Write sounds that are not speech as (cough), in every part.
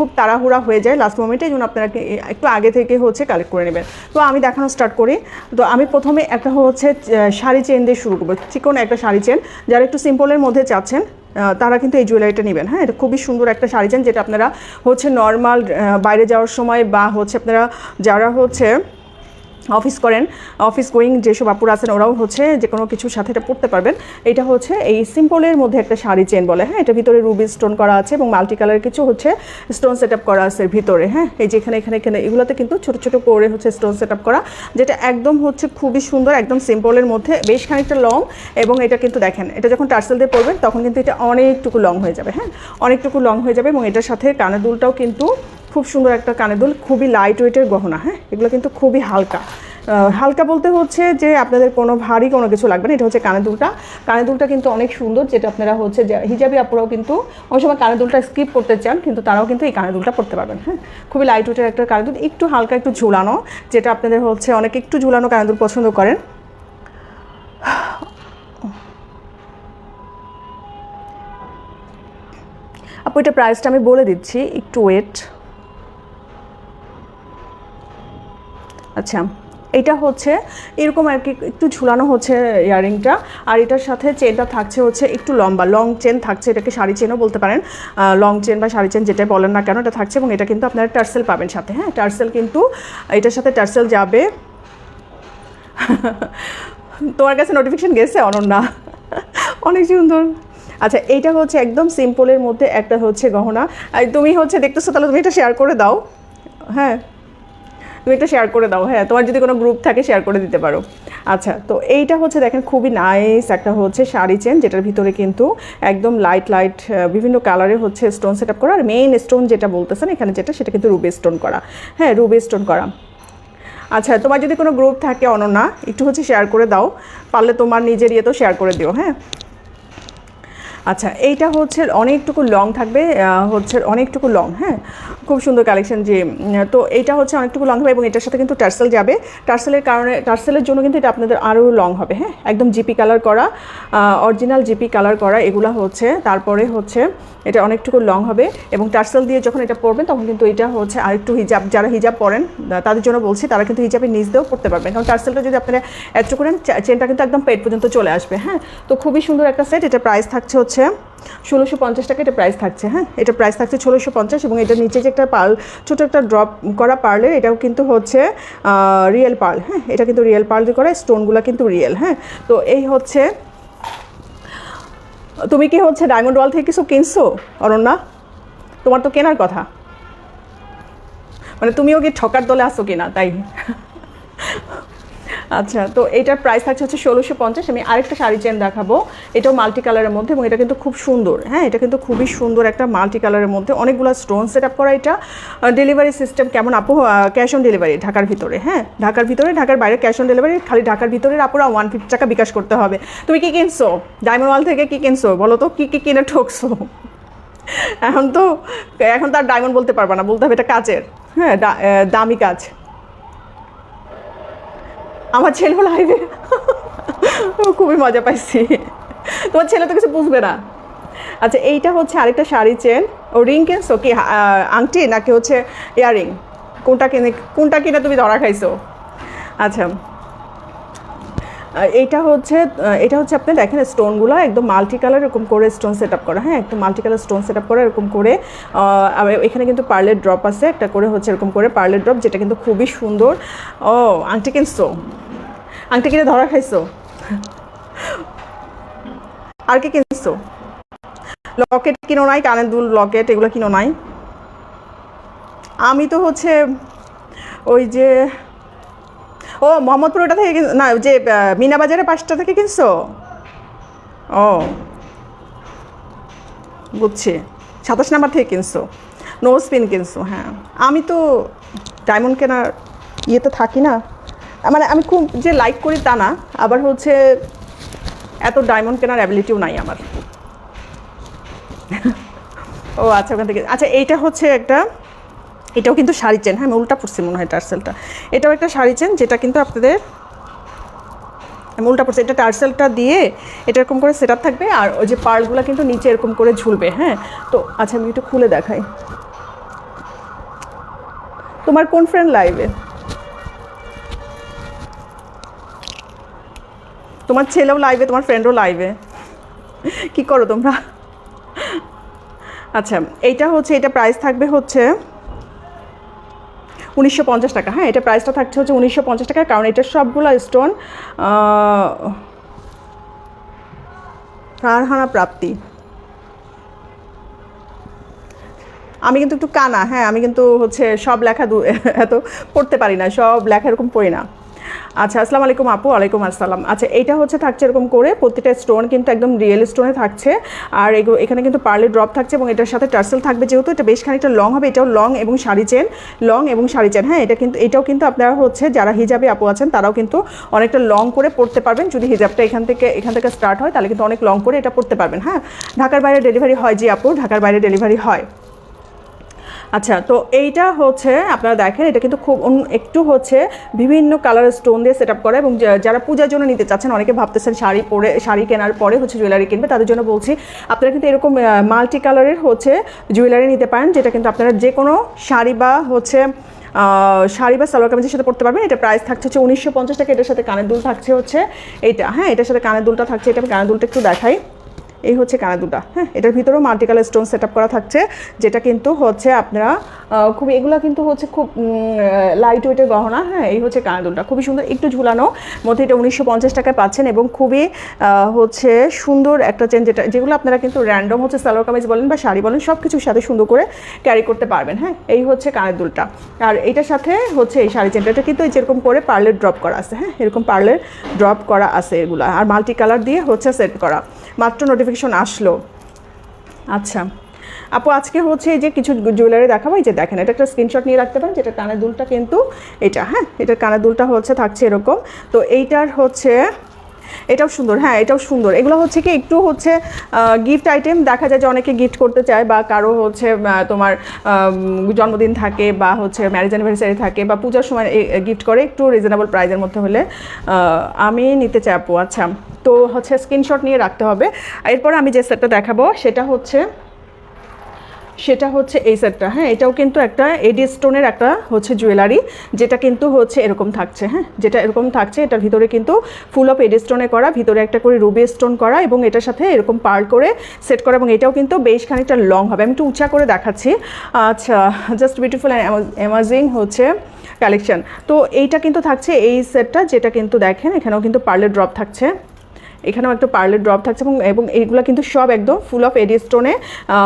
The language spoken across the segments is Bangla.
খুব তাড়াহুড়া হয়ে যায় লাস্ট মোমেন্টে এই জন্য আপনারা একটু আগে থেকে হচ্ছে কালেক্ট করে নেবেন। তো আমি দেখানো স্টার্ট করি। তো আমি প্রথমে একটা হচ্ছে শাড়ি চেন দিয়ে শুরু করব। চিকন একটা শাড়ি চেন যারা একটু সিম্পলের মধ্যে চাচ্ছেন তারা কিন্তু এই জুয়েলারিটা নেবেন। হ্যাঁ এটা খুবই সুন্দর একটা শাড়ি চেন যেটা আপনারা হচ্ছে নর্মাল বাইরে যাওয়ার সময় বা হচ্ছে আপনারা যারা হচ্ছে অফিস করেন, অফিস গোয়িং যেসব আপুরা আছেন ওরাও হচ্ছে যে কোনো কিছুর সাথে এটা পড়তে পারবেন। এটা হচ্ছে এই সিম্পলের মধ্যে একটা শাড়ি চেন বলে হ্যাঁ? এটা ভিতরে রুবি স্টোন করা আছে এবং মাল্টি কালার কিছু হচ্ছে স্টোন সেট আপ করা আছে ভিতরে হ্যাঁ? এই যে এখানে এখানে এখানে এগুলোতে কিন্তু ছোট ছোট করে হচ্ছে স্টোন সেট আপ করা, যেটা একদম হচ্ছে খুবই সুন্দর, একদম সিম্পলের মধ্যে বেশ খানিকটা লং এবং এটা কিন্তু দেখেন, এটা যখন টার্সেল দিয়ে পরবেন তখন কিন্তু এটা অনেকটুকু লং হয়ে যাবে হ্যাঁ? অনেকটুকু লং হয়ে যাবে এবং এটার সাথে কানের দুলটাও কিন্তু খুব সুন্দর একটা কানের দুল, খুবই লাইট ওয়েটের গহনা হ্যাঁ? এগুলো কিন্তু খুবই হালকা। হালকা বলতে হচ্ছে যে আপনাদের কোনো ভারী কোনো কিছু লাগবে না, এটা হচ্ছে কানের দুলটা। কানের দুলটা কিন্তু অনেক সুন্দর, যেটা আপনারা হচ্ছে যে হিজাবি আপুরাও কিন্তু অনেক সময় কানের দুলটা স্কিপ করতে চান, কিন্তু তারাও কিন্তু এই কানের দুলটা পড়তে পারবেন হ্যাঁ? খুবই লাইট ওয়েটের একটা কানের দুল, একটু হালকা, একটু ঝুলানো, যেটা আপনাদের হচ্ছে অনেক একটু ঝুলানো কানের দুল পছন্দ করেন। আপু, এটা প্রাইসটা আমি বলে দিচ্ছি, একটু ওয়েট আচ্ছা এটা হচ্ছে এরকম আর কি, একটু ঝুলানো হচ্ছে ইয়ারিংটা, আর এটার সাথে চেনটা থাকছে হচ্ছে একটু লম্বা লং চেন থাকছে, এটাকে শাড়ি চেনও বলতে পারেন লং চেন বা শাড়ি চেন যেটাই বলেন না কেন, এটা থাকছে এবং এটা কিন্তু আপনারা টার্সেল পাবেন সাথে হ্যাঁ টার্সেল কিন্তু, এটার সাথে টার্সেল যাবে। (laughs) তোমার কাছে নোটিফিকেশন গেছে, অনন্যা? (laughs) অনেক সুন্দর। আচ্ছা এইটা হচ্ছে একদম সিম্পলের মধ্যে একটা হচ্ছে গহনা। তুমি হচ্ছে দেখতেছো, তাহলে তুমি এটা শেয়ার করে দাও। হ্যাঁ। তুমি একটা শেয়ার করে দাও হ্যাঁ? তোমার যদি কোনো গ্রুপ থাকে শেয়ার করে দিতে পারো। আচ্ছা তো এইটা হচ্ছে দেখেন খুবই নাইস একটা হচ্ছে শাড়ি চেন যেটার ভিতরে কিন্তু একদম লাইট লাইট বিভিন্ন কালারে হচ্ছে স্টোন সেট আপ করা। আর মেইন স্টোন যেটা বলতেছেন, এখানে যেটা, সেটা কিন্তু রুবি স্টোন করা। হ্যাঁ রুবি স্টোন করা। আচ্ছা তোমার যদি কোনো গ্রুপ থাকে, অনন্যা, একটু হচ্ছে শেয়ার করে দাও। পারলে তোমার নিজের ইয়েতেও শেয়ার করে দিও হ্যাঁ? আচ্ছা এইটা হচ্ছে অনেকটুকু লং থাকবে হচ্ছে অনেকটুকু লং হ্যাঁ? খুব সুন্দর কালেকশন যে তো এইটা হচ্ছে অনেকটুকু লং হবে এবং এটার সাথে কিন্তু টার্সেল যাবে। টার্সেলের কারণে, টার্সেলের জন্য কিন্তু এটা আপনাদের আরও লং হবে হ্যাঁ? একদম জিপি কালার করা অরিজিনাল জিপি কালার করা, এগুলো হচ্ছে। তারপরে হচ্ছে এটা অনেকটুকু লং হবে এবং টার্সেল দিয়ে যখন এটা পরবেন, তখন কিন্তু এটা হচ্ছে আরেকটু হিজাব যারা হিজাব পরেন তাদের জন্য বলছি, তারা কিন্তু হিজাবের নিচ দিয়েও পড়তে পারবেন। কারণ টার্সেলটা যদি আপনারা এত করেন চেনটা কিন্তু একদম পেট পর্যন্ত চলে আসবে হ্যাঁ? তো খুবই সুন্দর একটা সেট এটা প্রাইস থাকছে ষোলোশো পঞ্চাশ টাকা, এটা প্রাইস থাকছে হ্যাঁ? এটা প্রাইস থাকছে ষোলোশো পঞ্চাশ এবং এটার নিচে যে একটা পার্ল ছোটো একটা ড্রপ করা পার্লের এটাও কিন্তু হচ্ছে রিয়েল পার্ল হ্যাঁ? এটা কিন্তু রিয়েল পার্ল করা স্টোনগুলো কিন্তু রিয়েল হ্যাঁ? তো এই হচ্ছে, তুমি কি হচ্ছে ডায়মন্ড ওয়াল থেকে কিছু কিনছো, অরণ্যা? তোমার তো কেনার কথা। মানে তুমিও কি ঠকার দলে আসো কিনা, তাই? আচ্ছা তো এটার প্রাইস থাকছে হচ্ছে ষোলোশো পঞ্চাশ। আমি আরেকটা শাড়ি চেন দেখাবো। এটাও মাল্টি কালারের মধ্যে এবং এটা কিন্তু খুব সুন্দর। হ্যাঁ এটা কিন্তু খুবই সুন্দর একটা মাল্টি কালারের মধ্যে। অনেকগুলো স্টোন সেট আপ করা এটা। ডেলিভারি সিস্টেম কেমন আপু ক্যাশ অন ডেলিভারি ঢাকার ভিতরে। হ্যাঁ ঢাকার ভিতরে, ঢাকার বাইরে ক্যাশ অন ডেলিভারি খালি ঢাকার ভিতরে আপুরা ওয়ান ফিফটি টাকা বিকাশ করতে হবে। তুমি কি কিনছো? ডায়মন্ড ওয়াল থেকে কি কিনছো? বলো তো, কী কী কিনে ঠকছো? এখন তো এখন তো আর ডায়মন্ড বলতে পারবা না। বলতে হবে এটা কাচের। হ্যাঁ দামি কাজ আমার ছেলে লাইভে খুবই মজা পাইছি। তোমার ছেলে তো কিছু বুঝবে না। আচ্ছা এইটা হচ্ছে আরেকটা শাড়ি চেন ও রিং কিনছো কি আংটি নাকি হচ্ছে ইয়ারিং কোনটা কিনে কোনটা কিনে তুমি ধরা খাইছো? আচ্ছা এইটা হচ্ছে এটা হচ্ছে আপনি দেখেন স্টোনগুলো একদম মাল্টি কালার এরকম করে স্টোন সেট আপ করা। হ্যাঁ একদম multi colour stone set up করা, এরকম করে এখানে কিন্তু পার্লের ড্রপ আছে, একটা করে হচ্ছে এরকম করে পার্লের ড্রপ, যেটা কিন্তু খুবই সুন্দর। ও, আংটি কিনছো? আংটি কিনে ধরা খাইছো? আর কি কিনছো? লকেট কিনো নাই, কানের দুল, লকেট, এগুলো কিনো নাই? আমি তো হচ্ছে ওই যে ও মোহাম্মদপুর ওটা থেকে না, যে মিনা বাজারের পাশটা থেকে কিনছো? ও। বুঝছি। সাতাশ নাম্বার থেকে কিনছো। নো স্পিন কিনছো হ্যাঁ। আমি তো ডায়মন্ড কেনার ইয়েতে থাকি না। মানে আমি খুব যে লাইক করি তা না, আবার হচ্ছে এত ডায়মন্ড কেনার অ্যাবিলিটিও নাই আমার। ও আচ্ছা ওখান থেকে। আচ্ছা এইটা হচ্ছে একটা এটাও কিন্তু শাড়ি চেন। হ্যাঁ আমি উল্টা পড়ছি মনে হয় টার্সেলটা এটাও একটা শাড়ি চেন, যেটা কিন্তু আপনাদের আমি উল্টা পড়ছি এটা টার্সেলটা দিয়ে এটা এরকম করে সেট থাকবে আর ওই যে পার্লগুলো কিন্তু নিচে এরকম করে ঝুলবে হ্যাঁ? তো আচ্ছা আমি একটু খুলে দেখাই। তোমার কোন ফ্রেন্ড লাইভে তোমার ছেলেও লাইভে তোমার ফ্রেন্ডও লাইভে কি করো তোমরা? আচ্ছা এইটা হচ্ছে এটা প্রাইস থাকবে হচ্ছে উনিশশো পঞ্চাশ টাকা। হ্যাঁ এটা প্রাইসটা থাকছে হচ্ছে উনিশশো পঞ্চাশ টাকা, কারণ এটা সবগুলো স্টোন প্রাণহানা প্রাপ্তি। আমি কিন্তু একটু কানা হ্যাঁ আমি কিন্তু হচ্ছে সব লেখা এত পড়তে পারি না, সব লেখা এরকম পড়ি না। আচ্ছা আসসালামু আলাইকুম আপু, ওয়ালাইকুম আসসালাম। আচ্ছা এইটা হচ্ছে থাকছে এরকম করে, প্রতিটা স্টোন কিন্তু একদম রিয়েল স্টোনে থাকছে। আর এখানে কিন্তু পার্লে ড্রপ থাকছে এবং এটার সাথে টার্সেল থাকবে যেহেতু এটা বেশ খানিকটা লং হবে, এটাও লং এবং শাড়ি চেন লং এবং শাড়ি চেন হ্যাঁ এটা কিন্তু এটাও কিন্তু আপনারা হচ্ছে যারা হিজাবে আপু আছেন, তারাও কিন্তু অনেকটা লং করে পড়তে পারবেন। যদি হিজাবটা এখান থেকে এখান থেকে স্টার্ট হয়, তাহলে কিন্তু অনেক লং করে এটা পড়তে পারবেন। হ্যাঁ ঢাকার বাইরে ডেলিভারি হয় জি আপু, ঢাকার বাইরে ডেলিভারি হয়। আচ্ছা তো এইটা হচ্ছে, আপনারা দেখেন, এটা কিন্তু খুব একটু হচ্ছে বিভিন্ন কালারের স্টোন দিয়ে সেট আপ করা এবং যারা পূজার জন্য নিতে চাচ্ছেন, অনেকে ভাবতেছেন শাড়ি পরে, শাড়ি কেনার পরে হচ্ছে জুয়েলারি কিনবে, তাদের জন্য বলছি, আপনারা কিন্তু এরকম মাল্টি কালারের হচ্ছে জুয়েলারি নিতে পারেন, যেটা কিন্তু আপনারা যে কোনো শাড়ি বা হচ্ছে শাড়ি বা সালোয়ার কামিজের সাথে পড়তে পারবেন, এটা প্রাইস থাকছে হচ্ছে উনিশশো পঞ্চাশ টাকা, এটার সাথে কানের দুল থাকছে হচ্ছে এটা হ্যাঁ এটার সাথে কানের দুলটা থাকছে, এটা আমি কানের দুলটা একটু দেখাই। এই হচ্ছে কানা দুটা। হ্যাঁ এটার ভিতরেও মাল্টি কালার স্টোন সেট করা থাকছে, যেটা কিন্তু হচ্ছে আপনারা খুব এগুলো কিন্তু হচ্ছে খুব লাইট ওয়েটের গহনা। হ্যাঁ এই হচ্ছে কানা দুলটা খুবই সুন্দর, একটু ঝুলানো, মধ্যে এটা উনিশশো পঞ্চাশ টাকায় পাচ্ছেন এবং খুবই হচ্ছে সুন্দর একটা চেন যেটা, যেগুলো আপনারা কিন্তু র্যান্ডম হচ্ছে সালোয়ার কামিজ বলেন বা শাড়ি বলেন সব কিছুর সাথে সুন্দর করে ক্যারি করতে পারবেন। হ্যাঁ এই হচ্ছে কানের দুলটা। আর এটার সাথে হচ্ছে এই শাড়ি চেনটা কিন্তু যেরকম করে পার্লের ড্রপ করা আছে। হ্যাঁ এরকম পার্লের ড্রপ করা আছে এগুলো। আর মাল্টি কালার দিয়ে হচ্ছে সেট করা। মাত্র নোটিফিকেশন আসলো। আচ্ছা। আপু আজকে হচ্ছে এই যে কিছু জুয়েলারি দেখাবো এই যে দেখেন এটা একটা স্ক্রিনশট নিয়ে রাখতে পারেন যেটা কানের দুলটা কিন্তু এটা হ্যাঁ এটা কানের দুলটা হচ্ছে থাকছে এরকম। তো এইটার হচ্ছে এটাও সুন্দর হ্যাঁ এটাও সুন্দর। এগুলো হচ্ছে কি, একটু হচ্ছে গিফট আইটেম দেখা যায় যে অনেকে গিফট করতে চায় বা কারও হচ্ছে তোমার জন্মদিন থাকে বা হচ্ছে ম্যারেজ অ্যানিভার্সারি থাকে বা পূজার সময় গিফট করে, একটু রিজনেবল প্রাইজের মধ্যে হলে আমি নিতে চাই আপু। আচ্ছা তো হচ্ছে স্ক্রিনশট নিয়ে রাখতে হবে। এরপর আমি যে সেটটা দেখাবো, সেটা হচ্ছে সেটা হচ্ছে এই সেটটা হ্যাঁ এটাও কিন্তু একটা এডি স্টোনের একটা হচ্ছে জুয়েলারি যেটা কিন্তু হচ্ছে এরকম থাকছে। হ্যাঁ যেটা এরকম থাকছে এটার ভিতরে কিন্তু ফুল অফ এডি স্টোনে করা, ভিতরে একটা করে রুবি স্টোন করা এবং এটার সাথে এরকম পার্ল করে সেট করা এবং এটাও কিন্তু বেশ খানিকটা লং হবে। আমি একটু উঁচা করে দেখাচ্ছি। আচ্ছা জাস্ট বিউটিফুল অ্যামাজিং হচ্ছে কালেকশন তো এইটা কিন্তু থাকছে এই সেটটা যেটা কিন্তু দেখেন, এখানেও কিন্তু পার্লের ড্রপ থাকছে। এখানেও একটা পার্লের ড্রপ থাকছে এবং এবং এইগুলো কিন্তু সব একদম ফুল অফ এডি স্টোনে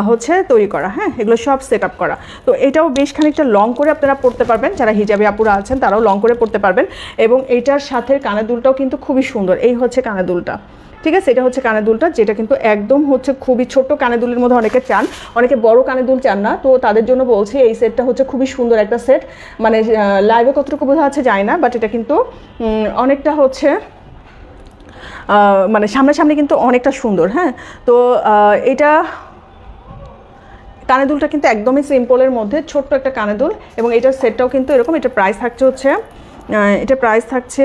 হচ্ছে তৈরি করা হ্যাঁ? এগুলো সব সেট আপ করা। তো এটাও বেশ খানিকটা লং করে আপনারা পড়তে পারবেন। যারা হিজাবি আপুরা আছেন, তারাও লং করে পড়তে পারবেন। এবং এটার সাথে কানের দুলটাও কিন্তু খুবই সুন্দর। এই হচ্ছে কানের দুলটা ঠিক আছে? এটা হচ্ছে কানের দুলটা যেটা কিন্তু একদম হচ্ছে খুবই ছোট কানের দুলের মধ্যে অনেকে চান। অনেকে বড় কানের দুল চান না। তো তাদের জন্য বলছি, এই সেটটা হচ্ছে খুবই সুন্দর একটা সেট মানে লাইভে কতটুকু বোঝা আছে যায় না বাট এটা কিন্তু অনেকটা হচ্ছে মানে সামনাসামনি কিন্তু অনেকটা সুন্দর হ্যাঁ? তো এটা কানে দুলটা কিন্তু একদমই সিম্পলের মধ্যে, ছোট্ট একটা কানে দুল, এবং এটার সেটটাও কিন্তু এরকম, এটা প্রাইস থাকছে হচ্ছে এটা প্রাইস থাকছে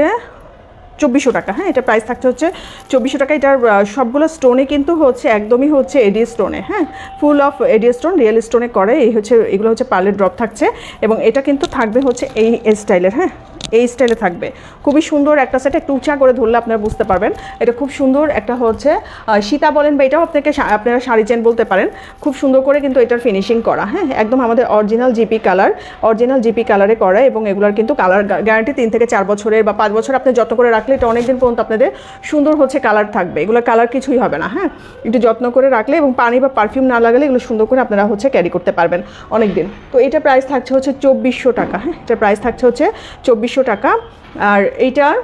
চব্বিশশো টাকা হ্যাঁ? এটা প্রাইস থাকছে হচ্ছে চব্বিশশো টাকা। এটার সবগুলো স্টোনে কিন্তু হচ্ছে একদমই হচ্ছে এডি স্টোনে হ্যাঁ? Full of AD stone real স্টোনে করে। এই হচ্ছে, এগুলো হচ্ছে পার্লের ড্রপ থাকছে এবং এটা কিন্তু থাকবে হচ্ছে এই স্টাইলের হ্যাঁ? এই স্টাইলে থাকবে। খুবই সুন্দর একটা সেট একটু উঁচা করে ধরলে আপনারা বুঝতে পারবেন। এটা খুব সুন্দর একটা হচ্ছে সীতা বলেন বা এটাও আপনাকে আপনারা শাড়ি চেন বলতে পারেন। খুব সুন্দর করে কিন্তু এটার ফিনিশিং করা হ্যাঁ? একদম আমাদের original GP colour original GP কালারে করা এবং এগুলোর কিন্তু কালার গ্যারান্টি তিন থেকে চার বছরের বা পাঁচ বছর আপনি যত করে রাখলে এটা অনেকদিন পর্যন্ত আপনাদের সুন্দর হচ্ছে কালার থাকবে। এগুলো কালার কিছুই হবে না হ্যাঁ? একটু যত্ন করে রাখলে এবং পানি বা পারফিউম না লাগালে এগুলো সুন্দর করে আপনারা হচ্ছে ক্যারি করতে পারবেন অনেক দিন তো এটা প্রাইস থাকছে হচ্ছে চব্বিশশো টাকা হ্যাঁ? এটা প্রাইস থাকছে হচ্ছে চব্বিশশো টাকা। আর এইটার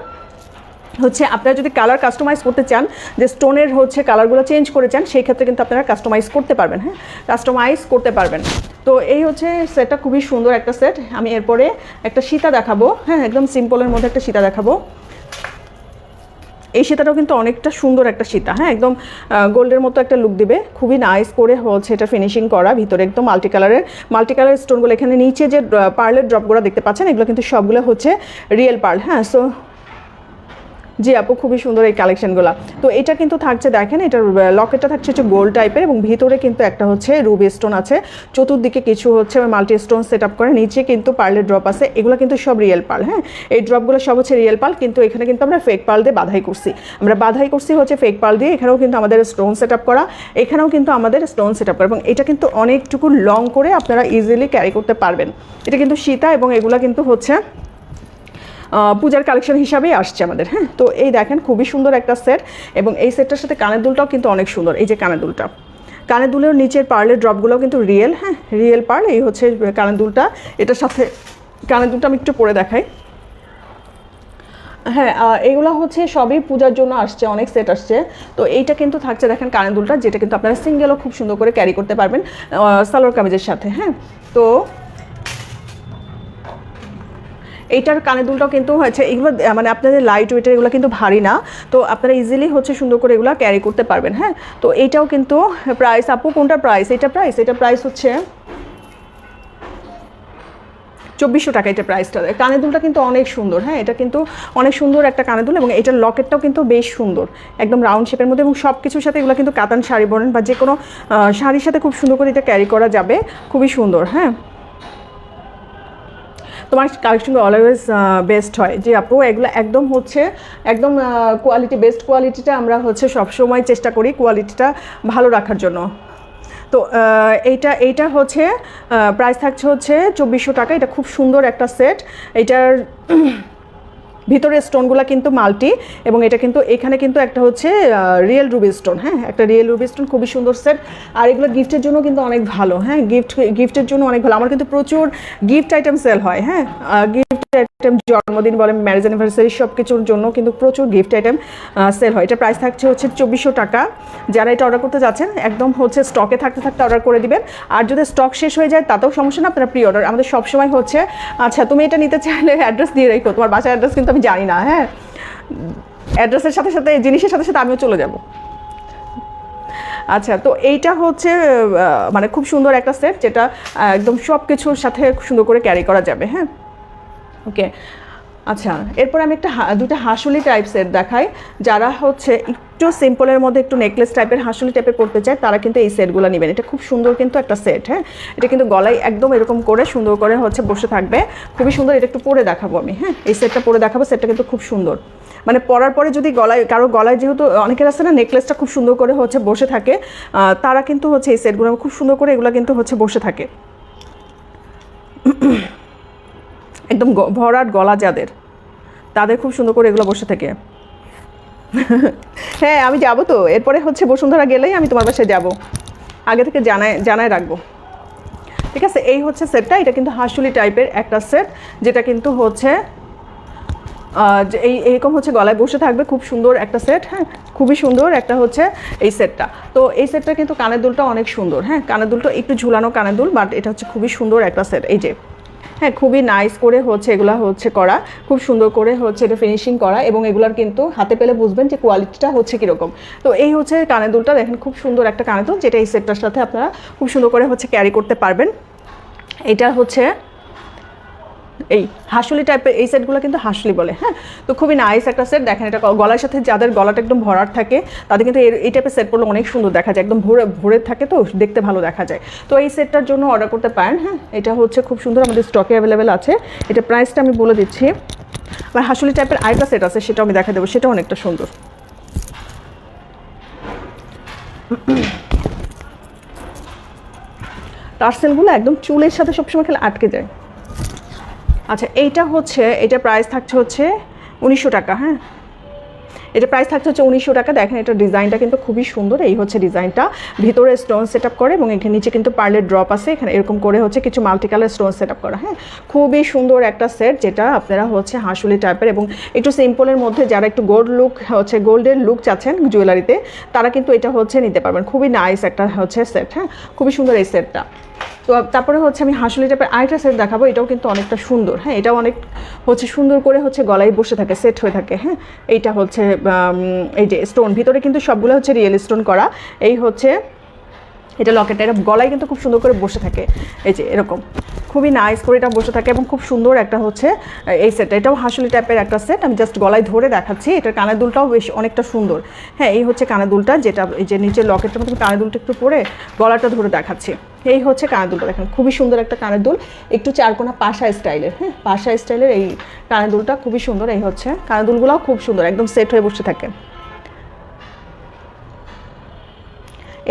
হচ্ছে আপনারা যদি কালার কাস্টমাইজ করতে চান, যে স্টোনের হচ্ছে কালারগুলো চেঞ্জ করে চান, সেই ক্ষেত্রে কিন্তু আপনারা কাস্টমাইজ করতে পারবেন হ্যাঁ? কাস্টমাইজ করতে পারবেন। তো এই হচ্ছে সেটটা খুবই সুন্দর একটা সেট আমি এরপরে একটা সীতা দেখাবো হ্যাঁ? একদম সিম্পলের মধ্যে একটা সীতা দেখাবো। এই সীতাটাও কিন্তু অনেকটা সুন্দর একটা সীতা হ্যাঁ? একদম গোল্ডের মতো একটা লুক দিবে। খুবই নাইস করে হচ্ছে এটা ফিনিশিং করা, ভিতরে একদম মাল্টি কালারের মাল্টি কালার স্টোনগুলো এখানে নিচে যে পার্লের ড্রপগুলো দেখতে পাচ্ছেন, এগুলো কিন্তু সবগুলো হচ্ছে রিয়েল পার্ল হ্যাঁ? সো জি আপু, খুবই সুন্দর এই কালেকশনগুলো তো এটা কিন্তু থাকছে দেখেন, এটার লকেটটা থাকছে হচ্ছে গোল্ড টাইপের এবং ভিতরে কিন্তু একটা হচ্ছে রুবি স্টোন আছে। চতুর্দিকে কিছু হচ্ছে মাল্টি স্টোন সেট আপ করে, নিচে কিন্তু পার্লের ড্রপ আছে। এগুলো কিন্তু সব রিয়েল পাল হ্যাঁ? এই ড্রপগুলো সব হচ্ছে রিয়েল পাল কিন্তু এখানে কিন্তু আমরা ফেক পাল দিয়ে বাধাই করছি। আমরা বাধাই করছি হচ্ছে ফেক পাল দিয়ে, এখানেও কিন্তু আমাদের স্টোন সেট আপ করা, এখানেও কিন্তু আমাদের স্টোন সেট আপ করা এবং এটা কিন্তু অনেকটুকু লং করে আপনারা ইজিলি ক্যারি করতে পারবেন। এটা কিন্তু সীতা এবং এগুলো কিন্তু হচ্ছে পূজার কালেকশন হিসাবেই আসছে আমাদের হ্যাঁ? তো এই দেখেন, খুবই সুন্দর একটা সেট এবং এই সেটটার সাথে কানের দুলটাও কিন্তু অনেক সুন্দর, এই যে কানের দুলটা। কানের দুলের নিচের পার্লের ড্রপগুলোও কিন্তু রিয়েল হ্যাঁ? রিয়েল পার্ল এই হচ্ছে কানের দুলটা। এটার সাথে কানের দুলটা আমি একটু পরে দেখাই। হ্যাঁ এগুলো হচ্ছে সবই পূজার জন্য আসছে, অনেক সেট আসছে। তো এইটা কিন্তু থাকছে, দেখেন, কানের দুলটা, যেটা কিন্তু আপনারা সিঙ্গেলও খুব সুন্দর করে ক্যারি করতে পারবেন সালোয়ার কামিজের সাথে হ্যাঁ? তো এইটার কানের দুলটাও কিন্তু হয়েছে। এগুলো মানে আপনাদের লাইট ওয়েটের এগুলো কিন্তু ভারী না। তো আপনারা ইজিলি হচ্ছে সুন্দর করে এগুলো ক্যারি করতে পারবেন হ্যাঁ? তো এইটাও কিন্তু প্রাইস আপু কোনটা প্রাইস এটা প্রাইস এটা প্রাইস হচ্ছে চব্বিশশো টাকা এটা প্রাইসটা কানের দুলটা কিন্তু অনেক সুন্দর হ্যাঁ? এটা কিন্তু অনেক সুন্দর একটা কানের দুল এবং এটার লকেটটাও কিন্তু বেশ সুন্দর। একদম রাউন্ড শেপের মধ্যে এবং সব কিছুর সাথে এগুলো কিন্তু কাতান শাড়ি বলেন বা যে কোনো শাড়ির সাথে খুব সুন্দর করে এটা ক্যারি করা যাবে। খুবই সুন্দর হ্যাঁ? তোমার কালেকশনগুলো অলওয়েজ বেস্ট হয়। যে আপু, এগুলো একদম হচ্ছে, একদম কোয়ালিটি বেস্ট কোয়ালিটিটা আমরা হচ্ছে সবসময় চেষ্টা করি কোয়ালিটিটা ভালো রাখার জন্য। তো এইটা এইটা হচ্ছে প্রাইস থাকছে হচ্ছে চব্বিশশো টাকা। এটা খুব সুন্দর একটা সেট এটার ভিতরের স্টোনগুলো কিন্তু মাল্টি এবং এটা কিন্তু এখানে কিন্তু একটা হচ্ছে রিয়েল রুবি স্টোন হ্যাঁ একটা রিয়েল রুবি স্টোন, খুবই সুন্দর সেট। আর এগুলো গিফটের জন্য কিন্তু অনেক ভালো হ্যাঁ গিফট, গিফটের জন্য অনেক ভালো। আমার কিন্তু প্রচুর গিফট আইটেম সেল হয় হ্যাঁ আইটেম জন্মদিন বলেন ম্যারেজ অ্যানিভার্সারি সব কিছুর জন্য কিন্তু প্রচুর গিফট আইটেম সেল হয়। এটা প্রাইস থাকছে হচ্ছে চব্বিশশো টাকা। যারা এটা অর্ডার করতে যাচ্ছেন, একদম হচ্ছে স্টকে থাকতে থাকতে অর্ডার করে দিবেন। আর যদি স্টক শেষ হয়ে যায়, তাতেও সমস্যা না, আপনারা প্রি অর্ডার আমাদের সবসময় হচ্ছে আচ্ছা তুমি এটা নিতে চাইলে অ্যাড্রেস দিয়ে রেখো। তোমার বাসার অ্যাড্রেস কিন্তু আমি জানি না হ্যাঁ? অ্যাড্রেসের সাথে সাথে, জিনিসের সাথে সাথে আমিও চলে যাব। আচ্ছা তো এইটা হচ্ছে মানে খুব সুন্দর একটা সেট যেটা একদম সব কিছুর সাথে সুন্দর করে ক্যারি করা যাবে হ্যাঁ? ওকে আচ্ছা এরপর আমি একটা দুটো হাসুলি টাইপ সেট দেখাই। যারা হচ্ছে একটু সিম্পলের মধ্যে একটু নেকলেস টাইপের হাসুলি টাইপের পড়তে চায়, তারা কিন্তু এই সেটগুলো নেবেন। এটা খুব সুন্দর কিন্তু একটা সেট হ্যাঁ? এটা কিন্তু গলায় একদম এরকম করে সুন্দর করে হচ্ছে বসে থাকবে। খুবই সুন্দর, এটা একটু পরে দেখাবো আমি হ্যাঁ? এই সেটটা পরে দেখাবো সেটটা কিন্তু খুব সুন্দর। মানে পরার পরে যদি গলায়, কারও গলায় যেহেতু অনেকের আছে না নেকলেসটা খুব সুন্দর করে হচ্ছে বসে থাকে তারা কিন্তু হচ্ছে এই সেটগুলো খুব সুন্দর করে এগুলো কিন্তু হচ্ছে বসে থাকে। একদম ভরাট গলা যাদের, তাদের খুব সুন্দর করে এগুলো বসে থাকে। হ্যাঁ আমি যাব তো। এরপরে হচ্ছে বসুন্ধরা গেলেই আমি তোমার বাসায় যাব। আগে থেকে জানায় জানায় রাখব। ঠিক আছে, এই হচ্ছে সেটটা। এটা কিন্তু হাসুলি টাইপের একটা সেট, যেটা কিন্তু হচ্ছে এই এরকম হচ্ছে গলায় বসে থাকবে। খুব সুন্দর একটা সেট হ্যাঁ খুবই সুন্দর একটা হচ্ছে এই সেটটা। তো এই সেটটা কিন্তু কানের দুলটা অনেক সুন্দর হ্যাঁ কানের দুলটা একটু ঝুলানো কানের দুল, বাট এটা হচ্ছে খুবই সুন্দর একটা সেট। এই যে হ্যাঁ খুবই নাইস করে হচ্ছে এগুলো হচ্ছে করা। খুব সুন্দর করে হচ্ছে এটা ফিনিশিং করা এবং এগুলোর কিন্তু হাতে পেলে বুঝবেন যে কোয়ালিটিটা হচ্ছে কীরকম। তো এই হচ্ছে কানে দুলটা, দেখেন খুব সুন্দর একটা কানে দুল, যেটা এই সেটটার সাথে আপনারা খুব সুন্দর করে হচ্ছে ক্যারি করতে পারবেন। এটা হচ্ছে এই হাসুলি টাইপের এই সেটগুলো কিন্তু হাসলি বলে হ্যাঁ? তো খুবই নাইস একটা সেট দেখেন এটা গলার সাথে যাদের গলাটা একদম ভরাট থাকে, তাদের কিন্তু এই টাইপের সেট পরলে অনেক সুন্দর দেখা যায়। একদম ভরে ভরে থাকে তো, দেখতে ভালো দেখা যায়। তো এই সেটটার জন্য অর্ডার করতে পারেন হ্যাঁ? এটা হচ্ছে খুব সুন্দর, আমাদের স্টকে অ্যাভেলেবেল আছে। এটা প্রাইসটা আমি বলে দিচ্ছি। আর হাসুলি টাইপের আরেকটা সেট আছে, সেটাও আমি দেখা দেবো, সেটাও অনেকটা সুন্দর। টার্সেলগুলো একদম চুলের সাথে সবসময় খেলে আটকে যায়। আচ্ছা এইটা হচ্ছে এটা প্রাইস থাকছে হচ্ছে উনিশশো টাকা হ্যাঁ? এটা প্রাইস থাকছে হচ্ছে উনিশশো টাকা। দেখেন, এটা ডিজাইনটা কিন্তু খুবই সুন্দর। এই হচ্ছে ডিজাইনটা। ভিতরে স্টোন সেট করে এবং এখানে নিচে কিন্তু পার্লের ড্রপ আছে। এখানে এরকম করে হচ্ছে কিছু মাল্টি কালার স্টোন সেট করা হ্যাঁ? খুবই সুন্দর একটা সেট যেটা আপনারা হচ্ছে হাঁসুলি টাইপের এবং একটু সিম্পলের মধ্যে যারা একটু গোল্ড লুক হচ্ছে গোল্ডের লুক চাচ্ছেন জুয়েলারিতে তারা কিন্তু এটা হচ্ছে নিতে পারবেন। খুবই নাইস একটা হচ্ছে সেট হ্যাঁ? খুবই সুন্দর এই সেটটা তো তারপরে হচ্ছে আমি হাঁসুলি টাইপের আরেকটা সেট দেখাবো, এটাও কিন্তু অনেকটা সুন্দর। হ্যাঁ এটাও অনেক হচ্ছে সুন্দর করে হচ্ছে গলায় বসে থাকে সেট হয়ে থাকে। হ্যাঁ এইটা হচ্ছে এই যে স্টোন ভিতরে কিন্তু সবগুলো হচ্ছে রিয়েল স্টোন করা। এই হচ্ছে, এটা লকেটটা এটা গলায় কিন্তু খুব সুন্দর করে বসে থাকে। এই যে এরকম। খুবই নাইস করে এটা বসে থাকে এবং খুব সুন্দর একটা হচ্ছে, এই সেটটা এটাও হাসুলি টাইপের একটা সেট আমি জাস্ট গলায় ধরে দেখাচ্ছি। এটার কানের দুলটাও বেশ অনেকটা সুন্দর। হ্যাঁ এই হচ্ছে কানের দুলটা, যেটা এই যে নিচের লকেটটার মধ্যে কানের দুলটা একটু পরে গলাটা ধরে দেখাচ্ছি। এই হচ্ছে কানের দুলটা। দেখেন, খুবই সুন্দর একটা কানের দুল। একটু চারকোনা পাশা স্টাইলের হ্যাঁ? পাশা স্টাইলের এই কানের দুলটা খুবই সুন্দর। এই হচ্ছে কানের দুলগুলোও খুব সুন্দর, একদম সেট হয়ে বসে থাকে।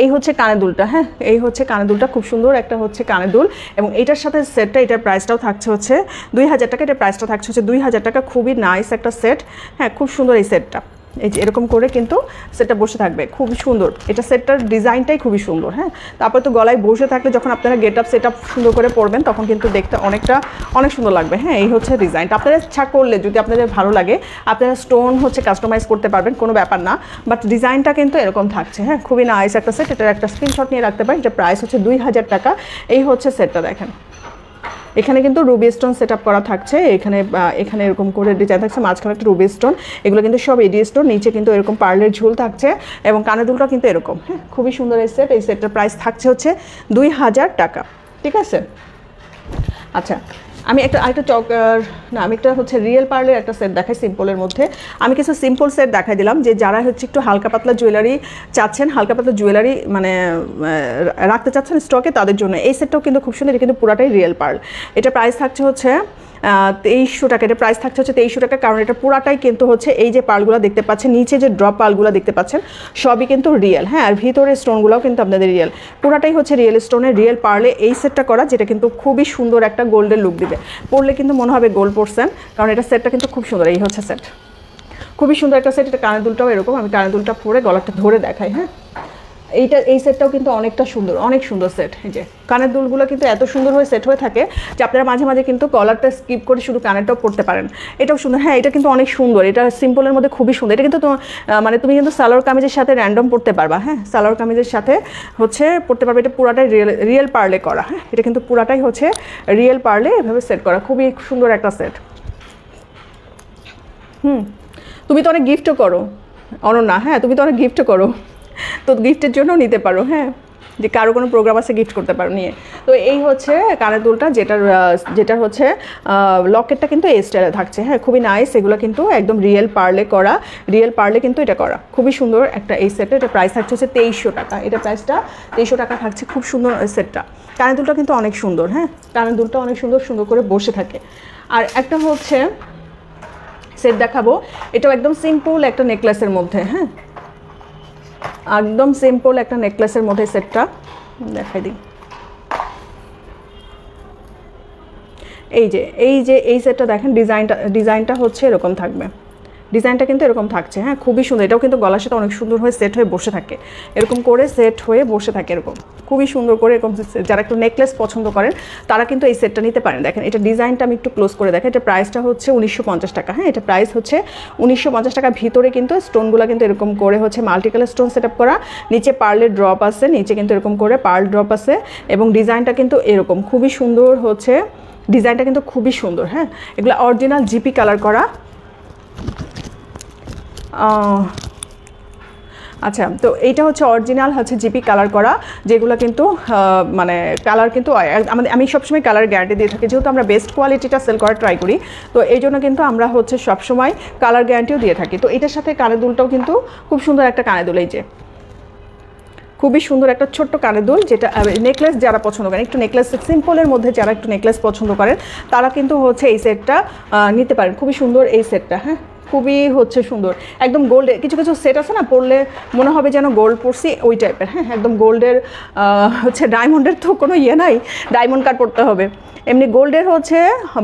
এই হচ্ছে কানের দুলটা হ্যাঁ? এই হচ্ছে কানের দুলটা, খুব সুন্দর একটা হচ্ছে কানের দুল। এবং এটার সাথে সেটটা, এটার প্রাইসটাও থাকছে হচ্ছে দুই হাজার টাকা, এটার প্রাইসটা থাকছে হচ্ছে দুই হাজার টাকা। খুবই নাইস একটা সেট হ্যাঁ? খুব সুন্দর এই সেটটা। এই যে এরকম করে কিন্তু সেটটা বসে থাকবে। খুব সুন্দর। এটা সেটটার ডিজাইনটাই খুবই সুন্দর হ্যাঁ? তারপর তো গলায় বসে থাকলে যখন আপনারা গেট আপ সেট আপ সুন্দর করে পরবেন, তখন কিন্তু দেখতে অনেকটা, অনেক সুন্দর লাগবে হ্যাঁ? এই হচ্ছে ডিজাইনটা। আপনারা ইচ্ছা করলে, যদি আপনাদের ভালো লাগে, আপনারা স্টোন হচ্ছে কাস্টমাইজ করতে পারবেন, কোনো ব্যাপার না। বাট ডিজাইনটা কিন্তু এরকম থাকছে হ্যাঁ? খুবই নাইস একটা সেট। এটার একটা স্ক্রিনশট নিয়ে রাখতে পারেন। এটা প্রাইস হচ্ছে দুই হাজার টাকা। এই হচ্ছে সেটটা দেখেন। এখানে কিন্তু রুবি স্টোন সেট করা থাকছে। এখানে এখানে এরকম করে ডিজাইন থাকছে, মাঝখানে একটা রুবি স্টোন এগুলো কিন্তু সব এডি স্টোন নিচে কিন্তু এরকম পার্লের ঝুল থাকছে এবং কানের দুলটা কিন্তু এরকম। হ্যাঁ খুবই সুন্দর এই সেট এই সেটটার প্রাইস থাকছে হচ্ছে দুই হাজার টাকা। ঠিক আছে? আচ্ছা আমি একটা, আরেকটা চক না, আমি একটা হচ্ছে রিয়েল পার্লের একটা সেট দেখাই সিম্পলের মধ্যে। আমি কিছু সিম্পল সেট দেখাই দিলাম, যে যারা হচ্ছে একটু হালকা পাতলা জুয়েলারি চাচ্ছেন, হালকা পাতলা জুয়েলারি মানে রাখতে চাচ্ছেন স্টকে তাদের জন্য। এই সেটটাও কিন্তু খুব সুন্দর কিন্তু পুরাটাই রিয়েল পার্ল এটা প্রাইস থাকছে হচ্ছে তেইশশো টাকা, এটা প্রাইস থাকছে হচ্ছে তেইশশো টাকা, কারণ এটা পুরাটাই কিন্তু হচ্ছে এই যে পালগুলো দেখতে পাচ্ছেন, নিচে যে ড্রপ পালগুলো দেখতে পাচ্ছেন, সবই কিন্তু রিয়েল হ্যাঁ আর ভিতরে স্টোনগুলোও কিন্তু আপনাদের রিয়েল পুরাটাই হচ্ছে রিয়েল স্টোনের রিয়েল পার্লে এই সেটটা করা, যেটা কিন্তু খুবই সুন্দর একটা গোল্ডের লুক দিবে। পরলে কিন্তু মনে হবে গোল্ড পরছেন কারণ এটা সেটটা কিন্তু খুব সুন্দর, এই হচ্ছে সেট খুবই সুন্দর একটা সেট এটা কানের দুলটাও এরকম, আমি কানের দুলটা পরে গলাটা ধরে দেখাই হ্যাঁ। এইটা, এই সেটটাও কিন্তু অনেকটা সুন্দর, অনেক সুন্দর সেট এই যে। কানের দুলগুলো কিন্তু এত সুন্দর হয়ে সেট হয়ে থাকে যে আপনারা মাঝে মাঝে কিন্তু কলারটা স্কিপ করে শুধু কানেরটাও পড়তে পারেন। এটাও সুন্দর হ্যাঁ এটা কিন্তু অনেক সুন্দর, এটা সিম্পলের মধ্যে খুবই সুন্দর। এটা কিন্তু মানে তুমি কিন্তু সালোয়ার কামিজের সাথে র্যান্ডম পড়তে পারবা হ্যাঁ? সালোয়ার কামিজের সাথে হচ্ছে পড়তে পারবে, এটা পুরাটাই রিয়েল রিয়েল পার্লে করা হ্যাঁ? এটা কিন্তু পুরাটাই হচ্ছে রিয়েল পার্লে এভাবে সেট করা, খুবই সুন্দর একটা সেট হুম, তুমি তো অনেক গিফটও করো, অনন্যা হ্যাঁ তুমি তো অনেক গিফটও করো। তো গিফটের জন্য নিতে পারো হ্যাঁ। যে কারও কোনো প্রোগ্রাম আছে গিফট করতে পারো, নিয়ে। তো এই হচ্ছে কানের দুলটা, যেটার যেটা হচ্ছে লকেটটা কিন্তু এই স্টাইলে থাকছে হ্যাঁ। খুবই নাইস এগুলো কিন্তু একদম রিয়েল পার্লে করা। রিয়েল পার্লে কিন্তু এটা করা। খুবই সুন্দর একটা এই সেটে এটা প্রাইস থাকছে হচ্ছে তেইশশো টাকা। এটা প্রাইসটা তেইশশো টাকা থাকছে, খুব সুন্দর সেটটা কানের দুলটা কিন্তু অনেক সুন্দর হ্যাঁ। কানের দুলটা অনেক সুন্দর সুন্দর করে বসে থাকে। আর একটা হচ্ছে সেট দেখাবো। এটাও একদম সিম্পল একটা নেকলেসের মধ্যে হ্যাঁ। একদম সিম্পল একটা নেকলেসের মধ্যে সেটটা দেখাই দিই। এই যে এই যে, এই সেটটা দেখেন ডিজাইনটা ডিজাইনটা হচ্ছে এরকম থাকবে। ডিজাইনটা কিন্তু এরকম থাকছে হ্যাঁ? খুবই সুন্দর। এটাও কিন্তু গলার সাথে অনেক সুন্দর হয়ে সেট হয়ে বসে থাকে। এরকম করে সেট হয়ে বসে থাকে এরকম। খুবই সুন্দর করে এরকম যারা একটু নেকলেস পছন্দ করেন, তারা কিন্তু এই সেটটা নিতে পারেন। দেখেন, এটা ডিজাইনটা আমি একটু ক্লোজ করে দেখেন এটা প্রাইসটা হচ্ছে উনিশশো পঞ্চাশ টাকা হ্যাঁ? এটা প্রাইস হচ্ছে উনিশশো পঞ্চাশ টাকা। ভিতরে কিন্তু স্টোনগুলো কিন্তু এরকম করে হচ্ছে মাল্টি কালার স্টোন সেট করা। নিচে পার্লের ড্রপ আছে, নিচে কিন্তু এরকম করে পার্ল ড্রপ আছে এবং ডিজাইনটা কিন্তু এরকম। খুবই সুন্দর হচ্ছে। ডিজাইনটা কিন্তু খুবই সুন্দর হ্যাঁ? এগুলো অরিজিনাল জিপি কালার করা। আচ্ছা তো এইটা হচ্ছে অরিজিনাল হচ্ছে জিপি কালার করা, যেগুলো কিন্তু মানে কালার কিন্তু আমাদের, আমি সবসময় কালার গ্যারান্টি দিয়ে থাকি, যেহেতু আমরা বেস্ট কোয়ালিটিটা সেল করার ট্রাই করি, তো এই জন্য কিন্তু আমরা হচ্ছে সবসময় কালার গ্যারান্টিও দিয়ে থাকি। তো এটার সাথে কানের দুলটাও কিন্তু খুব সুন্দর একটা কানের দুল, এই যে। খুবই সুন্দর একটা ছোট্ট কানের দুল, যেটা নেকলেস যারা পছন্দ করেন, একটু নেকলেস সিম্পলের মধ্যে যারা একটু নেকলেস পছন্দ করেন, তারা কিন্তু হচ্ছে এই সেটটা নিতে পারেন। খুবই সুন্দর এই সেটটা হ্যাঁ? খুবই হচ্ছে সুন্দর। একদম গোল্ড কিছু কিছু সেট আছে না পরলে মনে হবে যেন গোল্ড পরছি ওই টাইপের হ্যাঁ একদম গোল্ডের হচ্ছে ডায়মন্ডের তো কোনো ইয়ে নাই ডায়মন্ড কার্ড পড়তে হবে। এমনি গোল্ডের হচ্ছে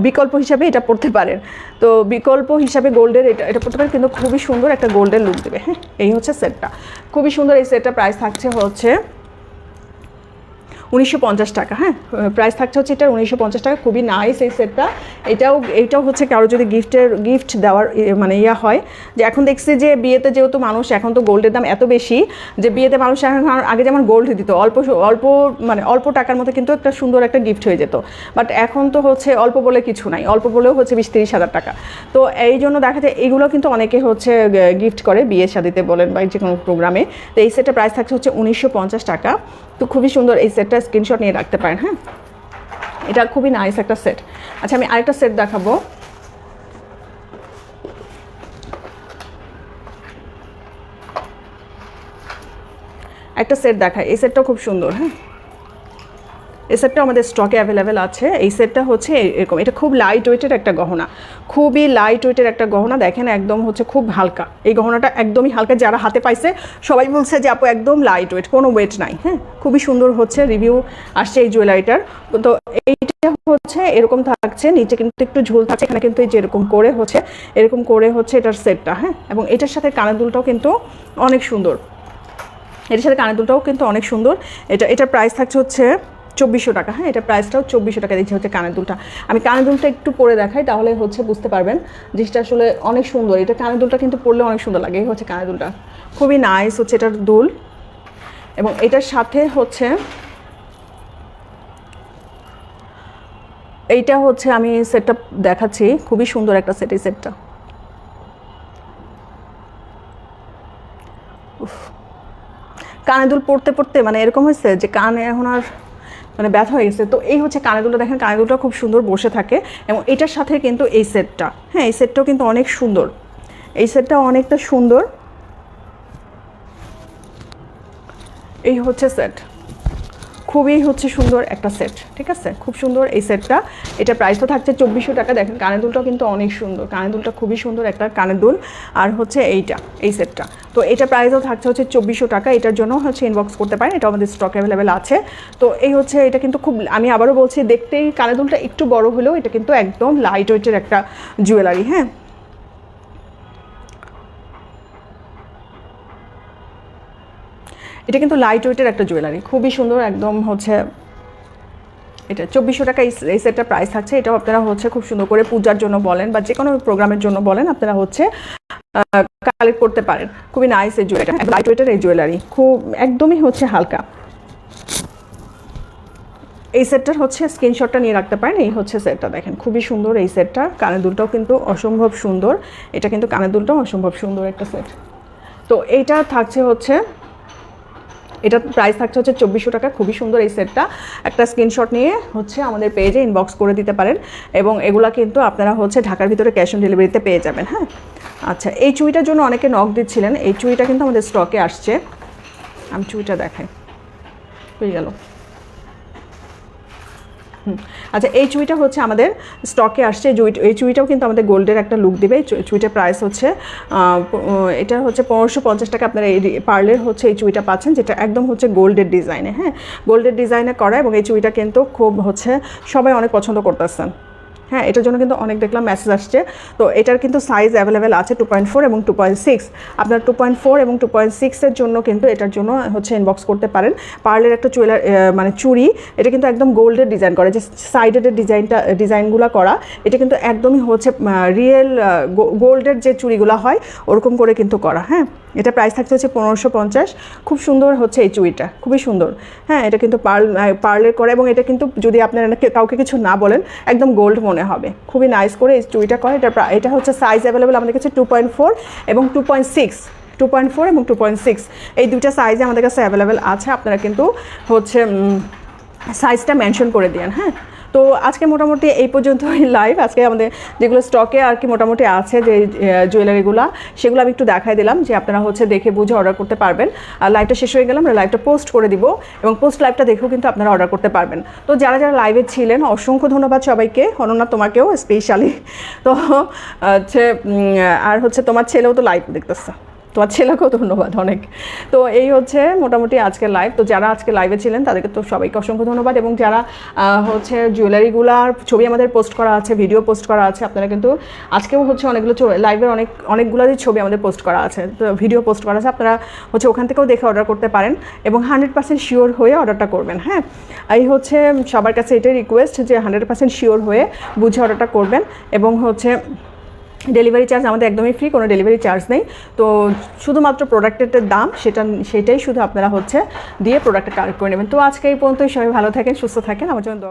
বিকল্প হিসাবে এটা পড়তে পারেন। তো বিকল্প হিসাবে গোল্ডের এটা এটা পড়তে পারেন, কিন্তু খুবই সুন্দর একটা গোল্ডের লুক দেবে। হ্যাঁ এই হচ্ছে সেটটা খুবই সুন্দর এই সেটটা প্রাইস থাকছে হচ্ছে উনিশশো পঞ্চাশ টাকা হ্যাঁ? প্রাইস থাকছে হচ্ছে এটা উনিশশো পঞ্চাশ টাকা, খুবই নাইস এই সেটটা এটাও এটাও হচ্ছে কারও যদি গিফটের গিফট দেওয়ার মানে ইয়া হয়, যে এখন দেখছি যে বিয়েতে যেহেতু মানুষ এখন তো গোল্ডের দাম এত বেশি, যে বিয়েতে মানুষ এখন আগে যেমন গোল্ড দিত, অল্প অল্প মানে অল্প টাকার মধ্যে কিন্তু একটা সুন্দর একটা গিফট হয়ে যেত। বাট এখন তো হচ্ছে অল্প বলে কিছু নাই, অল্প বলেও হচ্ছে বিশ তিরিশ হাজার টাকা। তো এই জন্য দেখা যায়, এগুলো কিন্তু অনেকে হচ্ছে গিফট করে বিয়ে শাদিতে বলেন বা যে কোনো প্রোগ্রামে তো এই সেটের প্রাইস থাকছে হচ্ছে উনিশশো পঞ্চাশ টাকা। তো খুবই সুন্দর এই সেটটা স্ক্রিনশট নিয়ে রাখতে পারেন হ্যাঁ? এটা খুবই নাইস একটা সেট আচ্ছা আমি আরেকটা সেট দেখাবো। একটা সেট দেখায় এই সেটটা খুব সুন্দর হ্যাঁ? এই সেটটা আমাদের স্টকে অ্যাভেলেবেল আছে। এই সেটটা হচ্ছে এরকম, এটা খুব লাইট ওয়েটের একটা গহনা। খুবই লাইট ওয়েটের একটা গহনা, দেখেন একদম হচ্ছে খুব হালকা। এই গহনাটা একদমই হালকা, যারা হাতে পাইছে, সবাই বলছে যে, আপু, একদম লাইট ওয়েট কোনো ওয়েট নাই। হ্যাঁ খুবই সুন্দর হচ্ছে রিভিউ আসছে এই জুয়েলারিটার তো এইটা হচ্ছে, এরকম থাকছে, নিচে কিন্তু একটু ঝুল থাকছে, এখানে কিন্তু এই যেরকম করে হচ্ছে, এরকম করে হচ্ছে এটার সেটটা হ্যাঁ? এবং এটার সাথে কানের দুলটাও কিন্তু অনেক সুন্দর। এটার সাথে কানের দুলটাও কিন্তু অনেক সুন্দর। এটা, এটার প্রাইস থাকছে হচ্ছে চব্বিশশো টাকা হ্যাঁ এটা প্রাইসটাও চব্বিশশো টাকা দিচ্ছে হচ্ছে কানের দুলটা। আমি কানের দুলটা একটু পরে দেখাই, তাহলে হচ্ছে বুঝতে পারবেন জিনিসটা আসলে অনেক সুন্দর। এটা কানের দুলটা কিন্তু পরলে অনেক সুন্দর লাগে হচ্ছে কানের দুলটা। খুবই নাইস হচ্ছে এটার দুল। এবং এটার সাথে হচ্ছে এইটা হচ্ছে আমি সেটটা দেখাচ্ছি, খুবই সুন্দর একটা সেট এই সেটটা কানে দুল পড়তে পড়তে মানে এরকম হয়েছে যে কানে এখন আর মানে ব্যথা হয়ে গেছে। তো এই হচ্ছে কানেগুলো দেখেন কানে দুলটা খুব সুন্দর বসে থাকে এবং এটার সাথে কিন্তু এই সেটটা হ্যাঁ এই সেটটাও কিন্তু অনেক সুন্দর। এই সেটটা অনেকটা সুন্দর। এই হচ্ছে সেট। খুবই হচ্ছে সুন্দর একটা সেট ঠিক আছে? খুব সুন্দর এই সেটটা এটা প্রাইসও থাকছে চব্বিশশো টাকা। দেখেন, কানের দুলটাও কিন্তু অনেক সুন্দর। কানের দুলটা খুবই সুন্দর একটা কানের দুল। আর হচ্ছে এইটা, এই সেটটা তো এটা প্রাইসও থাকছে হচ্ছে চব্বিশশো টাকা। এটার জন্য হচ্ছে ইনবক্স করতে পারেন। এটা আমাদের স্টক অ্যাভেলেবেল আছে। তো এই হচ্ছে, এটা কিন্তু খুব, আমি আবারও বলছি, দেখতেই কানের দুলটা একটু বড় হলেও এটা কিন্তু একদম লাইট ওয়েটের একটা জুয়েলারি হ্যাঁ? এটা কিন্তু লাইট ওয়েটের একটা জুয়েলারি খুবই সুন্দর, একদম হচ্ছে এটা চব্বিশশো টাকা এই সেটটা প্রাইস থাকছে। এটাও আপনারা হচ্ছে খুব সুন্দর করে পূজার জন্য বলেন বা যে কোনো প্রোগ্রামের জন্য বলেন, আপনারা হচ্ছে কালেক্ট করতে পারেন। খুবই নাইস এই জুয়েলারি লাইট ওয়েটের এই জুয়েলারি খুব, একদমই হচ্ছে হালকা। এই সেটটার হচ্ছে স্ক্রিনশটটা নিয়ে রাখতে পারেন। এই হচ্ছে সেটটা দেখেন, খুবই সুন্দর এই সেটটা কানের দুলটাও কিন্তু অসম্ভব সুন্দর। এটা কিন্তু কানের দুলটাও অসম্ভব সুন্দর একটা সেট তো এইটা থাকছে হচ্ছে এটা প্রাইস থাকছে হচ্ছে চব্বিশশো টাকা। খুবই সুন্দর এই সেটটা একটা স্ক্রিনশট নিয়ে হচ্ছে আমাদের পেজে ইনবক্স করে দিতে পারেন। এবং এগুলা কিন্তু আপনারা হচ্ছে ঢাকার ভিতরে ক্যাশ অন ডেলিভারিতে পেয়ে যাবেন হ্যাঁ? আচ্ছা এই চুইটার জন্য অনেকে নখ দিচ্ছিলেন। এই চুইটা কিন্তু আমাদের স্টকে আসছে। আমি চুইটা দেখাই। হয়ে গেল। আচ্ছা এই চুইটা হচ্ছে আমাদের স্টকে আসছে। এই চুই চুইটাও কিন্তু আমাদের গোল্ডের একটা লুক দেবে। চুইটার প্রাইস হচ্ছে এটা হচ্ছে পনেরোশো পঞ্চাশ টাকা। আপনারা এই পার্লের হচ্ছে এই চুইটা পাচ্ছেন, যেটা একদম হচ্ছে গোল্ডের ডিজাইনে হ্যাঁ? গোল্ডের ডিজাইনে করা এবং এই চুইটা কিন্তু খুব হচ্ছে সবাই অনেক পছন্দ করতেছেন। হ্যাঁ এটার জন্য কিন্তু অনেক দেখলাম মেসেজ আসছে। তো এটার কিন্তু সাইজ অ্যাভেলেবেল আছে টু পয়েন্ট ফোর এবং টু পয়েন্ট সিক্স আপনার টু পয়েন্ট ফোর এবং টু পয়েন্ট সিক্সের জন্য কিন্তু এটার জন্য হচ্ছে ইনবক্স করতে পারেন। পার্লের একটা চুয়েলার মানে চুড়ি, এটা কিন্তু একদম গোল্ডের ডিজাইন করা, যে সাইডের ডিজাইনটা ডিজাইনগুলো করা। এটা কিন্তু একদমই হচ্ছে রিয়েল গোল্ডের যে চুড়িগুলো হয়, ওরকম করে কিন্তু করা হ্যাঁ। এটা প্রাইস থাকছে হচ্ছে পনেরোশো পঞ্চাশ। খুব সুন্দর হচ্ছে এই চুড়িটা, খুবই সুন্দর। হ্যাঁ এটা কিন্তু পার্ল পার্লের করা এবং এটা কিন্তু যদি আপনারা কাউকে কিছু না বলেন, একদম গোল্ড মনে হবে। খুবই নাইস করে এই চুড়িটা করে। এটা এটা হচ্ছে সাইজ অ্যাভেলেবেল আমাদের কাছে টু পয়েন্ট ফোর এবং two point six two point four এবং টু পয়েন্ট সিক্স এই দুইটা সাইজে আমাদের কাছে অ্যাভেলেবেল আছে। আপনারা কিন্তু হচ্ছে সাইজটা মেনশন করে দিন হ্যাঁ। তো আজকে মোটামুটি এই পর্যন্তই লাইভ আজকে আমাদের যেগুলো স্টকে আর কি মোটামুটি আছে যে জুয়েলারিগুলো সেগুলো আমি একটু দেখাই দিলাম যে আপনারা হচ্ছে দেখে বুঝে অর্ডার করতে পারবেন। আর লাইভটা শেষ হয়ে গেলে আমরা লাইভটা পোস্ট করে দিব এবং পোস্ট লাইভটা দেখেও কিন্তু আপনারা অর্ডার করতে পারবেন। তো যারা যারা লাইভে ছিলেন, অসংখ্য ধন্যবাদ সবাইকে। অনন্যা তোমাকেও স্পেশালি তো হচ্ছে আর হচ্ছে তোমার ছেলেও তো লাইভ দেখতেছে। তোমার ছেলেকেও ধন্যবাদ অনেক। তো এই হচ্ছে মোটামুটি আজকে লাইভ তো যারা আজকে লাইভে ছিলেন, তাদেরকে তো সবাইকে অসংখ্য ধন্যবাদ। এবং যারা হচ্ছে জুয়েলারিগুলার ছবি আমাদের পোস্ট করা আছে ভিডিও পোস্ট করা আছে, আপনারা কিন্তু আজকেও হচ্ছে অনেকগুলো লাইভের অনেক, অনেকগুলোরই ছবি আমাদের পোস্ট করা আছে। তো ভিডিও পোস্ট করা আছে, আপনারা হচ্ছে ওখান থেকেও দেখে অর্ডার করতে পারেন। এবং হান্ড্রেড পার্সেন্ট শিওর হয়ে অর্ডারটা করবেন হ্যাঁ? এই হচ্ছে সবার কাছে এটাই রিকোয়েস্ট যে হান্ড্রেড পার্সেন্ট শিওর হয়ে বুঝে অর্ডারটা করবেন। এবং হচ্ছে ডেলিভারি চার্জ আমাদের একদমই ফ্রি কোনো ডেলিভারি চার্জ নেই। তো শুধুমাত্র প্রোডাক্টের দাম, সেটা, সেটাই শুধু আপনারা হচ্ছে দিয়ে প্রোডাক্টটা কালেক্ট করে নেবেন। তো আজকে এই পর্যন্তই, সবাই ভালো থাকেন, সুস্থ থাকেন, আমার জন্য